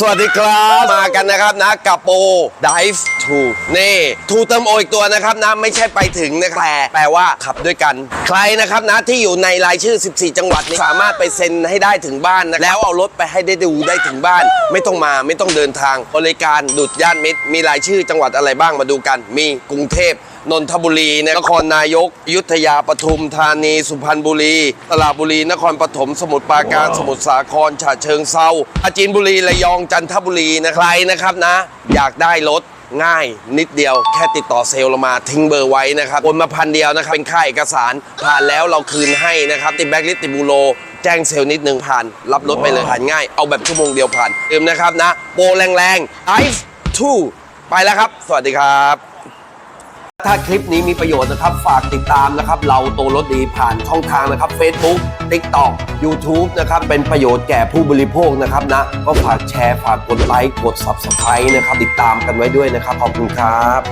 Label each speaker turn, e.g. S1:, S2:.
S1: สวัสดีครับ มากันนะครับนะกับโป Dive to นี่ทูเติมโออีกตัวนะครับนะไม่ใช่ไปถึงนะแต่แปลว่าขับด้วยกัน ใครนะครับนะที่อยู่ในรายชื่อ 14 จังหวัดนี้สามารถไปเซ็นให้ได้ถึงบ้านนะแล้วเอารถไปให้ได้ดูได้ถึงบ้าน ไม่ต้องมาไม่ต้องเดินทางบริการดุดย่านมิตรมีรายชื่อจังหวัดอะไรบ้างมาดูกัน มีกรุงเทพ นนทบุรีนครนายกอยุธยาปทุมธานี สุพรรณบุรีตราบุรี นครปฐมสมุทรปราการ สมุทรสาครฉะเชิงเซาปราจีนบุรีระยองจันทบุรีนะใครนะครับนะ อยากได้รถง่ายนิดเดียวแค่ติดต่อเซลล์เรามาทิ้งเบอร์ไว้นะครับโอนมาพันเดียวนะครับ เป็นค่าเอกสาร ผ่านแล้วเราคืนให้นะครับ ติดแบ็กลิสติดบูโรแจ้งเซลล์นิดหนึ่งผ่าน รับรถไปเลยผ่านง่าย เอาแบบชั่วโมงเดียวผ่านเติมนะครับนะ โปรแรงๆ i 2ไปแล้วครับ สวัสดีครับ ถ้าคลิปนี้มีประโยชน์นะครับฝากติดตามนะครับ เราโตรถดีผ่านช่องทางนะครับ Facebook TikTok YouTube นะครับ เป็นประโยชน์แก่ผู้บริโภคนะครับนะ ก็ฝากแชร์ฝากกดไลค์กด Subscribe นะครับ ติดตามกันไว้ด้วยนะครับ ขอบคุณครับ